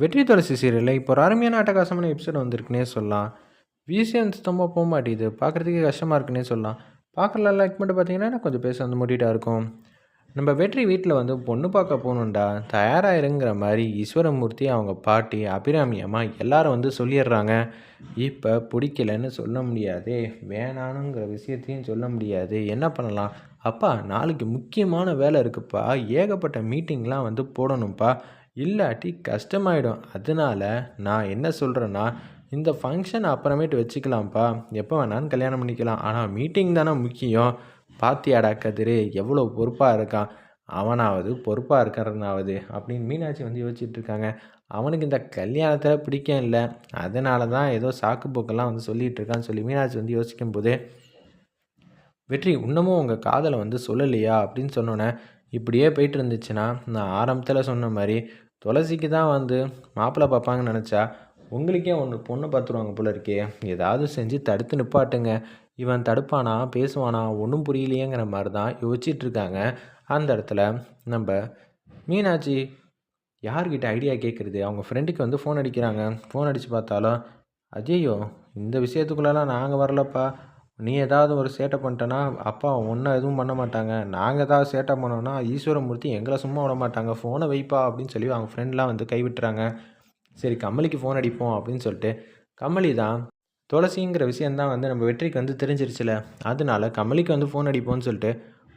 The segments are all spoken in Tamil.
வெற்றி துளசி சீரியலில் இப்போ ஒரு அருமையான அட்டகாசமான எபிசோட் வந்திருக்குன்னே சொல்லலாம். விசிஎன் சுத்தமாக போக மாட்டேங்குது. பார்க்குறதுக்கே கஷ்டமாக இருக்குன்னே சொல்லலாம். பார்க்கல லைக் மட்டும் பார்த்தீங்கன்னா கொஞ்சம் பேச வந்து மூட்டிகிட்டா இருக்கும். நம்ம வெற்றி வீட்டில் வந்து பொண்ணு பார்க்க போகணுண்டா தயாராகிருங்கிற மாதிரி ஈஸ்வரமூர்த்தி அவங்க பாட்டி அபிராமி அம்மா எல்லாரும் வந்து சொல்லிடுறாங்க. இப்போ பிடிக்கலன்னு சொல்ல முடியாது. வேணானுங்கிற விஷயத்தையும் சொல்ல முடியாது. என்ன பண்ணலாம்? அப்பா நாளைக்கு முக்கியமான வேலை இருக்குப்பா. ஏகப்பட்ட மீட்டிங்லாம் வந்து போடணும்ப்பா. இல்லாட்டி கஷ்டமாயிடும். அதனால நான் என்ன சொல்கிறேன்னா இந்த ஃபங்க்ஷன் அப்புறமேட்டு வச்சுக்கலாம்ப்பா. எப்போ வேணாலும் கல்யாணம் பண்ணிக்கலாம். ஆனால் மீட்டிங் தானே முக்கியம். பாத்தியாடா கதிர் எவ்வளோ பொறுப்பாக இருக்கான். அவனாவது பொறுப்பாக இருக்கிறனாவது அப்படின்னு மீனாட்சி வந்து யோசிச்சுட்டு இருக்காங்க. அவனுக்கு இந்த கல்யாணத்தில் பிடிக்கும் இல்லை. அதனால தான் ஏதோ சாக்கு போக்கெல்லாம் வந்து சொல்லிகிட்டு இருக்கான்னு சொல்லி மீனாட்சி வந்து யோசிக்கும் போது வெற்றி இன்னமும் உங்கள் காதலை வந்து சொல்லலையா அப்படின்னு சொன்னோன்னே இப்படியே போயிட்டு இருந்துச்சுன்னா நான் ஆரம்பத்தில் சொன்ன மாதிரி துளசிக்கு தான் வந்து மாப்பிள்ளை பார்ப்பாங்கன்னு நினச்சா உங்களுக்கே ஒன்று பொண்ணு பார்த்துருவாங்க போல இருக்கே. ஏதாவது செஞ்சு தடுத்து நிப்பாட்டுங்க. இவன் தடுப்பானா பேசுவானா ஒன்றும் புரியலையேங்கிற மாதிரி தான் யோசிச்சிட்ருக்காங்க. அந்த இடத்துல நம்ம மீனாட்சி யார்கிட்ட ஐடியா கேட்குறது அவங்க ஃப்ரெண்டுக்கு வந்து ஃபோன் அடிக்கிறாங்க. ஃபோன் அடித்து பார்த்தாலும் அஜய்யோ இந்த விஷயத்துக்குள்ளெல்லாம் நாங்கள் வரலப்பா. நீ ஏதாவது ஒரு சேட்டை பண்ணிட்டேன்னா அப்பா ஒன்றும் எதுவும் பண்ண மாட்டாங்க. நாங்கள் ஏதாவது சேட்டை பண்ணோன்னா ஈஸ்வரமூர்த்தி எங்களை சும்மா விட மாட்டாங்க. ஃபோனை வைப்பா அப்படின்னு சொல்லி அவங்க ஃப்ரெண்ட்லாம் வந்து கைவிட்டுறாங்க. சரி கமலிக்கு ஃபோன் அடிப்போம் அப்படின்னு சொல்லிட்டு கமலி தான் துளசிங்கிற விஷயந்தான் வந்து நம்ம வெற்றிக்கு வந்து தெரிஞ்சிருச்சுல. அதனால கமலிக்கு வந்து ஃபோன் அடிப்போம்னு சொல்லிட்டு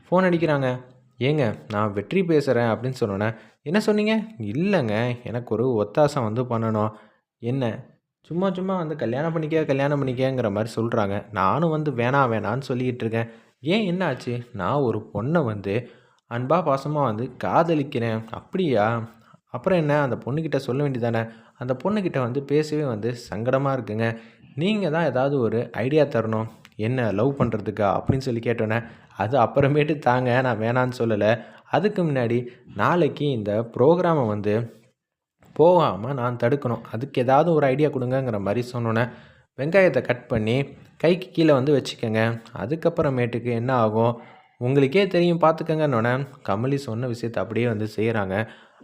ஃபோன் அடிக்கிறாங்க. ஏங்க நான் வெற்றி பேசுகிறேன் அப்படின்னு சொன்னோன்னே என்ன சொன்னீங்க? இல்லைங்க எனக்கு ஒரு ஒத்தாசம் வந்து பண்ணணும். என்ன? சும்மா சும்மா வந்து கல்யாணம் பண்ணிக்க கல்யாணம் பண்ணிக்கங்கிற மாதிரி சொல்கிறாங்க நானும் வந்து வேணாம் வேணான்னு சொல்லிக்கிட்டு இருக்கேன். ஏன் என்ன ஆச்சு நான் ஒரு பொண்ணை வந்து அன்பா பாசமாக வந்து காதலிக்கிறேன். அப்படியா? அப்புறம் என்ன? அந்த பொண்ணுக்கிட்ட சொல்ல வேண்டியதானே அந்த பொண்ணுக்கிட்ட வந்து பேசவே வந்து சங்கடமாக இருக்குங்க. நீங்கள் தான் ஏதாவது ஒரு ஐடியா தரணும். என்ன லவ் பண்ணுறதுக்கா அப்படின்னு சொல்லி கேட்டோன்னே அது அப்புறமேட்டு தாங்க நான் வேணான்னு சொல்லலை. அதுக்கு முன்னாடி நாளைக்கு இந்த ப்ரோக்ராமை வந்து போகாமல் நான் தடுக்கணும். அதுக்கு ஏதாவது ஒரு ஐடியா கொடுங்கங்கிற மாதிரி சொன்னோன்னே வெங்காயத்தை கட் பண்ணி கைக்கு கீழே வந்து வச்சுக்கோங்க. அதுக்கப்புறமேட்டுக்கு என்ன ஆகும்? உங்களுக்கே தெரியும் பார்த்துக்கங்கன்னொன்னே கமலி சொன்ன விஷயத்தை அப்படியே வந்து செய்கிறாங்க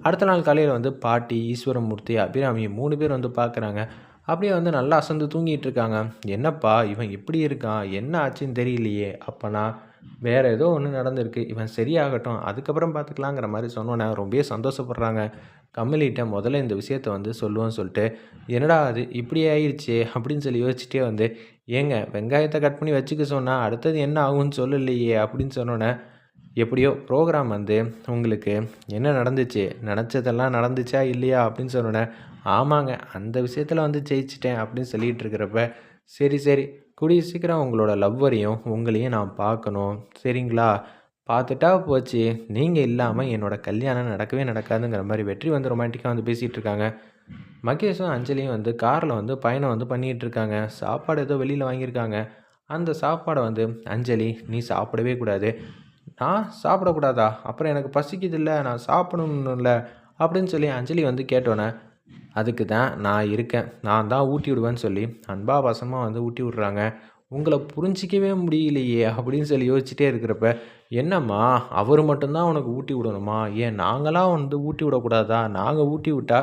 அடுத்த நாள் காலையில் வந்து பாட்டி ஈஸ்வரமூர்த்தி அபிராமி மூணு பேர் வந்து பார்க்குறாங்க அப்படியே வந்து நல்லா அசந்து தூங்கிட்டு இருக்காங்க. என்னப்பா இவன் இப்படி இருக்கான்? என்ன ஆச்சுன்னு தெரியலையே. அப்போனா வேறு ஏதோ ஒன்று நடந்திருக்கு. இவன் சரியாகட்டும் அதுக்கப்புறம் பார்த்துக்கலாங்கிற மாதிரி சொன்னோன்னே ரொம்பவே சந்தோஷப்படுறாங்க. கமலிகிட்ட முதல்ல இந்த விஷயத்த வந்து சொல்லுவோன்னு சொல்லிட்டு என்னடா அது? இப்படி ஆயிடுச்சு அப்படின்னு சொல்லி யோசிச்சுட்டே வந்து ஏங்க வெங்காயத்தை கட் பண்ணி வச்சுக்க சொன்னால் அடுத்தது என்ன ஆகும்னு சொல்லலையே அப்படின்னு சொன்னோன்னே எப்படியோ ப்ரோக்ராம் வந்து உங்களுக்கு என்ன நடந்துச்சு? நினச்சதெல்லாம் நடந்துச்சா இல்லையா? அப்படின்னு சொன்னோன்னே ஆமாங்க அந்த விஷயத்தில் வந்து ஜெயிச்சிட்டேன் அப்படின்னு சொல்லிகிட்டு இருக்கிறப்ப சரி சரி கூடிய சீக்கிரம் உங்களோட லவ்வரையும் உங்களையும் நான் பார்க்கணும். சரிங்களா? பார்த்துட்டா போச்சு. நீங்கள் இல்லாமல் என்னோடய கல்யாணம் நடக்கவே நடக்காதுங்கிற மாதிரி வெற்றி வந்து ரொமான்டிக்காக வந்து பேசிகிட்டு இருக்காங்க. மகேஷும் அஞ்சலியும் வந்து காரில் வந்து பயணம் வந்து பண்ணிகிட்டு இருக்காங்க. சாப்பாடு ஏதோ வெளியில் வாங்கியிருக்காங்க. அந்த சாப்பாடை வந்து அஞ்சலி நீ சாப்பிடவே கூடாது. நான் சாப்பிடக்கூடாதா? அப்புறம் எனக்கு பசிக்குதில்ல நான் சாப்பிடணும்ல அப்படின்னு சொல்லி அஞ்சலி வந்து கேட்டோன்னே அதுக்கு தான் நான் இருக்கேன். நான் தான் ஊட்டி விடுவேன்னு சொல்லி அன்பா பாசமாக வந்து ஊட்டி விட்றாங்க. உங்களை புரிஞ்சிக்கவே முடியலையே அப்படின்னு சொல்லி யோசிச்சுட்டே இருக்கிறப்ப என்னம்மா அவர் மட்டும்தான் உனக்கு ஊட்டி விடணுமா? ஏன் நாங்களாம் வந்து ஊட்டி விடக்கூடாதா? நாங்கள் ஊட்டி விட்டா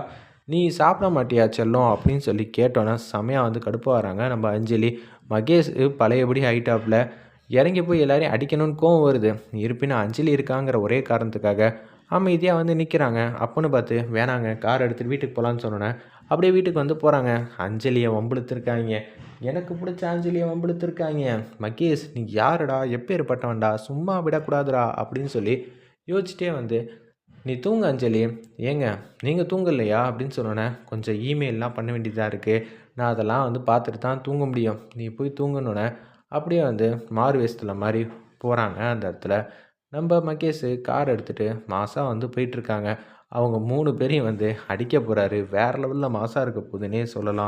நீ சாப்பிட மாட்டியா செல்லம்? அப்படின்னு சொல்லி கேட்டோன்னே செமையாக வந்து கடுப்பாக வராங்க. நம்ம அஞ்சலி மகேஷ் பழையபடி ஹைட்டாப்பில் இறங்கி போய் எல்லாரையும் அடிக்கணும்னு கோவம் வருது. இருப்பினும் அஞ்சலி இருக்காங்கிற ஒரே காரணத்துக்காக அமைதியாக வந்து நிற்கிறாங்க அப்போன்னு பார்த்து வேணாங்க கார் எடுத்துகிட்டு வீட்டுக்கு போகலான்னு சொன்னோன்னே அப்படியே வீட்டுக்கு வந்து போகிறாங்க அஞ்சலியை வம்புழுத்துருக்காங்க. எனக்கு பிடிச்ச அஞ்சலியை வம்புழுத்துருக்காங்க. மகேஷ் நீ யாருடா? எப்பேற்பட்டவன்டா? சும்மா விடக்கூடாதுடா. அப்படின்னு சொல்லி யோசிச்சிட்டே வந்து நீ தூங்க அஞ்சலி. ஏங்க நீங்கள் தூங்கலையா? அப்படின்னு சொன்னோன்னே கொஞ்சம் இமெயிலெலாம் பண்ண வேண்டியதாக இருக்குது நான் அதெல்லாம் வந்து பார்த்துட்டு தான் தூங்க முடியும். நீ போய் தூங்கணுன்னே அப்படியே வந்து மாறு வேஸ்தில் மாதிரி போகிறாங்க அந்த இடத்துல. நம்ம மகேஷ் கார் எடுத்துகிட்டு மாசாக வந்து போயிட்டுருக்காங்க அவங்க மூணு பேரையும் வந்து அடிக்க போகிறாரு வேறு லெவலில் மாசாக இருக்க போகுதுன்னே சொல்லலாம்.